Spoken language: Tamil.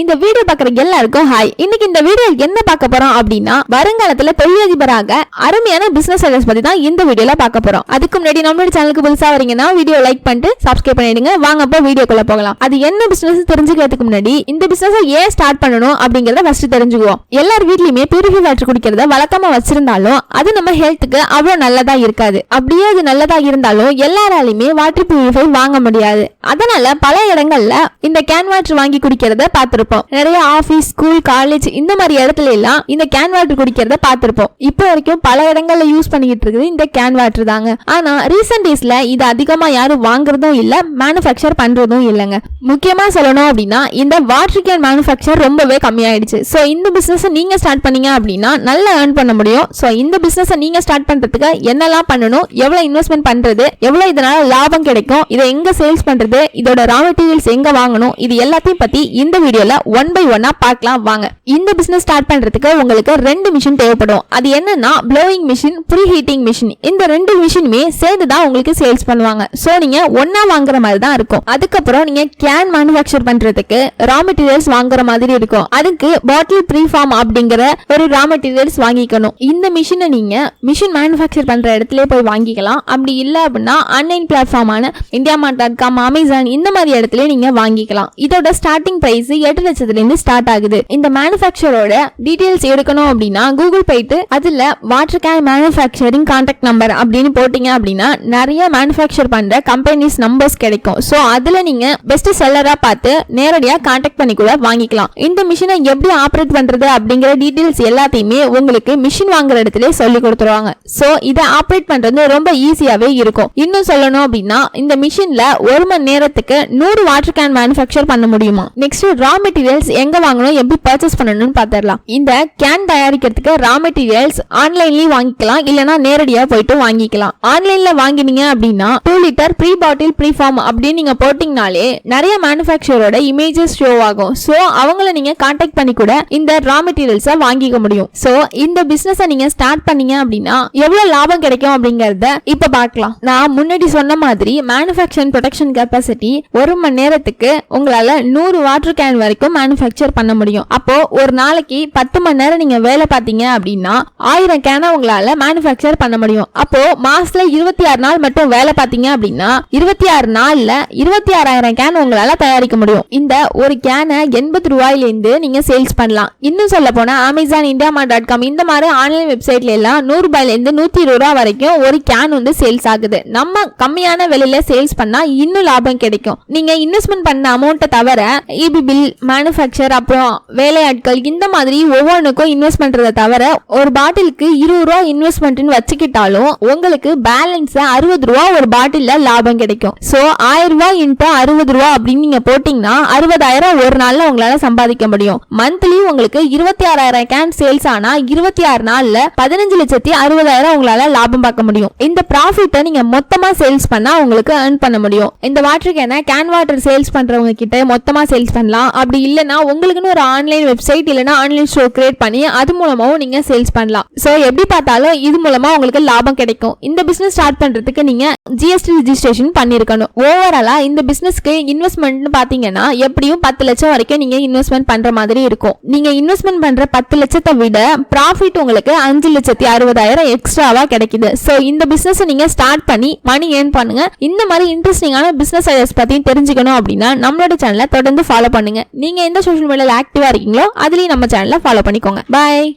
இந்த வீடியோ பாக்குற எல்லாருக்கும் ஹாய் இன்னைக்கு இந்த வீடியோ என்ன பார்க்க போறோம் அப்படின்னா வருங்காலத்துல தொழிலதிபராக அருமையான பிசினஸ் ஐடியாஸ் பத்தி தான் இந்த வீடியோல பார்க்க போறோம். அதுக்கு முன்னாடி நம்மளோட சேனலுக்கு புதுசா வரீங்கன்னா வீடியோ லைக் பண்ணிட்டு சப்ஸ்கிரைப் பண்ணிடுங்க. வாங்க அப்போ வீடியோக்குள்ள போகலாம். அது என்ன பிசினஸ் தெரிஞ்சுக்கிறதுக்கு முன்னாடி இந்த பிசினஸ் ஏன் ஸ்டார்ட் பண்ணணும் அப்படிங்கறத ஃபர்ஸ்ட் தெரிஞ்சுக்குவோம். எல்லார் வீட்லயுமே பியூரிஃபை வாட்டர் குடிக்கிறத வழக்கமா வச்சிருந்தாலும் அது நம்ம ஹெல்த்துக்கு அவ்வளவு நல்லதா இருக்காது. அப்படியே அது நல்லதா இருந்தாலும் எல்லாராலையுமே வாட்டர் பியூரிஃபை வாங்க முடியாது. அதனால பல இடங்கள்ல இந்த கேன் வாட்டர் வாங்கி குடிக்கிறத பார்த்திருப்போம். நிறைய ஆபீஸ் ஸ்கூல் காலேஜ் இந்த மாதிரி இடத்துல எல்லாம் இந்த கேன் வாட்டர் குடிக்கிறத பார்த்திருப்போம். இப்போ வரைக்கும் பல இடங்கள்ல யூஸ் பண்ணிக்கிட்டு இருக்குது இந்த கேன் வாட்டர் தாங்க. ஆனா ரீசெண்ட் டேஸ்ல இது அதிகமா யாரும் வாங்குறதும் இல்ல மேனுஃபேக்சர் பண்றதும் இல்லைங்க. முக்கியமாக சொல்லணும் அப்படின்னா இந்த வாட்டர் கேன் மேனுஃபேக்சர் ரொம்பவே கம்மியாயிடுச்சு. ஸோ இந்த பிஸ்னஸை நீங்கள் ஸ்டார்ட் பண்ணீங்க அப்படின்னா நல்லா ஏர்ன் பண்ண முடியும். ஸோ இந்த பிஸ்னஸை நீங்கள் ஸ்டார்ட் பண்ணுறதுக்கு என்னெல்லாம் பண்ணணும் எவ்வளோ இன்வெஸ்ட்மெண்ட் பண்ணுறது எவ்வளோ இதனால் லாபம் கிடைக்கும் இதை எங்கே சேல்ஸ் பண்ணுறது இதோட ரா மெட்டீரியல்ஸ் எங்கே வாங்கணும் இது எல்லாத்தையும் பற்றி இந்த வீடியோவில் ஒன் பை ஒன்னாக பார்க்கலாம். வாங்க. இந்த பிஸ்னஸ் ஸ்டார்ட் பண்ணுறதுக்கு உங்களுக்கு ரெண்டு மிஷின் தேவைப்படும். அது என்னன்னா blowing machine pre heating machine இந்த ரெண்டு மிஷினுமே சேர்ந்து தான் உங்களுக்கு சேல்ஸ் பண்ணுவாங்க. ஸோ நீங்கள் ஒன்றா வாங்குற மாதிரி தான் இருக்கும். அதுக்கப்புறம் நீங்கள் கேன் மேனுஃபேக்சர் பண்றதுக்கு ரா மெட்டீரியல்ஸ் வாங்குற மாதிரி இருக்கும். அதுக்கு பாட்டில் ப்ரீ ஃபார்ம் அப்படிங்கிற ஒரு ரா மெட்டீரியல்ஸ் வாங்கிக்கணும். இந்த மிஷினை நீங்க மிஷின் மேனுஃபேக்சர் பண்ற இடத்துல போய் வாங்கிக்கலாம். அப்படி இல்லை அப்படின்னா online பிளாட்ஃபார்மான India mart dot com Amazon இந்த மாதிரி இடத்துல நீங்க வாங்கிக்கலாம். இதோட ஸ்டார்டிங் பிரைஸ் எட்டு லட்சத்துல இருந்து ஸ்டார்ட் ஆகுது. இந்த மேனுஃபேக்சரோட டீடைல்ஸ் எடுக்கணும் அப்படின்னா கூகுள் போயிட்டு அதுல water can manufacturing contact number அப்படின்னு போட்டீங்க அப்படின்னா நிறைய மேனுஃபேக்சர் பண்ற கம்பெனிஸ் நம்பர்ஸ் கிடைக்கும். ஸோ அதுல நீங்க பெஸ்ட் செல்லரா பார்த்து நேரடியா கான்டாக்ட் பண்ணி கூட வாங்கிக்கலாம். இந்த மிஷினை எப்படி ஆப்ரேட் பண்றது அப்படிங்கிற டீடைல்ஸ் எல்லாத்தையுமே உங்களுக்கு மிஷின் வாங்குற இடத்துல சொல்லி கொடுத்துருவாங்க. ஸோ இதை ஆப்ரேட் பண்றது ரொம்ப ஈஸியாவே இருக்கும். இன்னும் சொல்லணும் அப்படின்னா இந்த மிஷின்ல ஒரு மணி நேரத்துக்கு நூறு வாட்டர் கேன் மேனுஃபேக்சர் பண்ண முடியுமா? நெக்ஸ்ட் ரா மெட்டீரியல்ஸ் எங்க வாங்கணும்? எப்படி பர்ச்சேஸ் பண்ணணும்னு பார்த்துடலாம். இந்த கேன் தயாரிக்கிறதுக்கு ரா மெட்டீரியல்ஸ் ஆன்லைன்லயும் வாங்கிக்கலாம். இல்லனா நேரடியா போயிட்டு வாங்கிக்கலாம். ஆன்லைன்ல வாங்கினீங்க அப்படின்னா two litre pre bottle preform அப்படின்னு நீங்க போட்டீங்கனாலே நிறைய மேனுஃபேக்சரோட இமேஜஸ் ஷோ ஆகும். ஸோ அவங்கள நீங்க காண்டாக்ட் பண்ணி கூட இந்த ரா மெட்டீரியல்ஸை வாங்கிக்க முடியும். ஸோ இந்த பிஸ்னஸை நீங்கள் ஸ்டார்ட் பண்ணீங்க அப்படின்னா எவ்வளோ லாபம் கிடைக்கும் அப்படிங்கிறத இப்போ பார்க்கலாம். நான் முன்னாடி சொன்ன மாதிரி மேனுஃபேக்சரிங் ப்ரொடக்ஷன் கெப்பாசிட்டி ஒரு மணி நேரத்துக்கு உங்களால நூறு வாட்டர் கேன் வரைக்கும் மேனுஃபேக்சர் பண்ண முடியும். அப்போ ஒரு நாளைக்கு பத்து மணி நேரம் நீங்கள் வேலை பார்த்தீங்க அப்படின்னா ஆயிரம் கேனை உங்களால் மேனுஃபேக்சர் பண்ண முடியும். அப்போ மாசத்துல இருபத்தி ஆறு நாள் மட்டும் வேலை பார்த்தீங்க அப்படின்னா இருபத்தி ஆறு நாளில் இருபத்தி ஆறாயிரம் கேன் உங்களால் தயாரிக்க முடியும். இந்த ஒரு கேனை எண்பது ரூபாயிலிருந்து நீங்க சேல்ஸ் பண்ணலாம். இன்னும் சொல்ல போனா Amazon India mart dot com இந்த மாதிரி ஆன்லைன் வெப்சைட்ல எல்லாம் நூறு ரூபாயிலிருந்து நூத்தி இருபது ரூபா வரைக்கும் ஒரு கேன் வந்து சேல்ஸ் ஆகுது. நம்ம கம்மியான விலையில சேல்ஸ் பண்ணா இன்னும் லாபம் கிடைக்கும். நீங்க இன்வெஸ்ட்மெண்ட் பண்ண அமௌண்ட்டை தவிர இபி பில் மேனுஃபேக்சர் அப்புறம் வேலையாட்கள் இந்த மாதிரி ஒவ்வொன்றுக்கும் இன்வெஸ்ட் பண்றதை தவிர ஒரு பாட்டிலுக்கு இருபது ரூபா இன்வெஸ்ட்மெண்ட்னு வச்சுக்கிட்டாலும் உங்களுக்கு பேலன்ஸ் அறுபது ரூபா ஒரு பாட்டில்ல லாபம் கிடைக்கும். சோ ஆயிரம் ரூபாய் இன்ட்டு அறுபது ரூபா அப்படின்னு நீங்க போட்டீங்கன்னா அறுபதாயிரம் ஒரு நாள்ல உங்களால சம்பாதிக்க முடியும். மந்த்லி உங்களுக்கு இருபத்தி ஆறாயிரம் கேன் சேல்ஸ் ஆனா இருபத்தி ஆறு நாள்ல பதினஞ்சு லட்சத்தி அறுபதாயிரம் உங்களால லாபம் பார்க்க முடியும். இந்த ப்ராஃபிட்டை நீங்க மொத்தமா சேல்ஸ் பண்ணா உங்களுக்கு ஏர்ன் பண்ண முடியும். இந்த வாட்டர் கேனை கேன் வாட்டர் சேல்ஸ் பண்றவங்க கிட்ட மொத்தமா சேல்ஸ் பண்ணலாம். அப்படி இல்லைன்னா உங்களுக்குன்னு ஒரு ஆன்லைன் வெப்சைட் இல்லைன்னா ஆன்லைன் ஷோ கிரியேட் பண்ணி அது மூலமாவும் நீங்க சேல்ஸ் பண்ணலாம். சோ எப்படி பார்த்தாலும் இது மூலமா உங்களுக்கு லாபம் கிடைக்கும். இந்த பிசினஸ் ஸ்டார்ட் பண்றதுக்கு நீங்க ஜிஎஸ்டி ரிஜிஸ்ட்ரேஷன் பண்ணிருக்கணும். ஓவராலா இந்த பிசினஸ்க்கு இன்வெஸ்ட்மெண்ட்னு பாத்தீங்கன்னா எப்படியும் பத்து லட்சம் வரைக்கும் நீங்க இன்வெஸ்ட்மெண்ட் பண்ற மாதிரி இருக்கும். நீங்கள் இன்வெஸ்ட்மெண்ட் பண்ற பத்து லட்சத்தை விட ப்ராஃபிட் உங்களுக்கு அஞ்சு லட்சத்தி அறுபதாயிரம் எக்ஸ்ட்ராவாக கிடைக்குது. ஸோ இந்த பிஸ்னஸை நீங்கள் ஸ்டார்ட் பண்ணி மணி ஏர்ன் பண்ணுங்க. இந்த மாதிரி இன்ட்ரெஸ்டிங்கான பிஸ்னஸ் ஐடியாஸ் பற்றியும் தெரிஞ்சுக்கணும் அப்படின்னா நம்மளோட சேனலை தொடர்ந்து ஃபாலோ பண்ணுங்க. நீங்கள் எந்த சோஷியல் மீடியாவில் ஆக்டிவாக இருக்கீங்களோ அதுலேயும் நம்ம சேனலை ஃபாலோ பண்ணிக்கோங்க. பாய்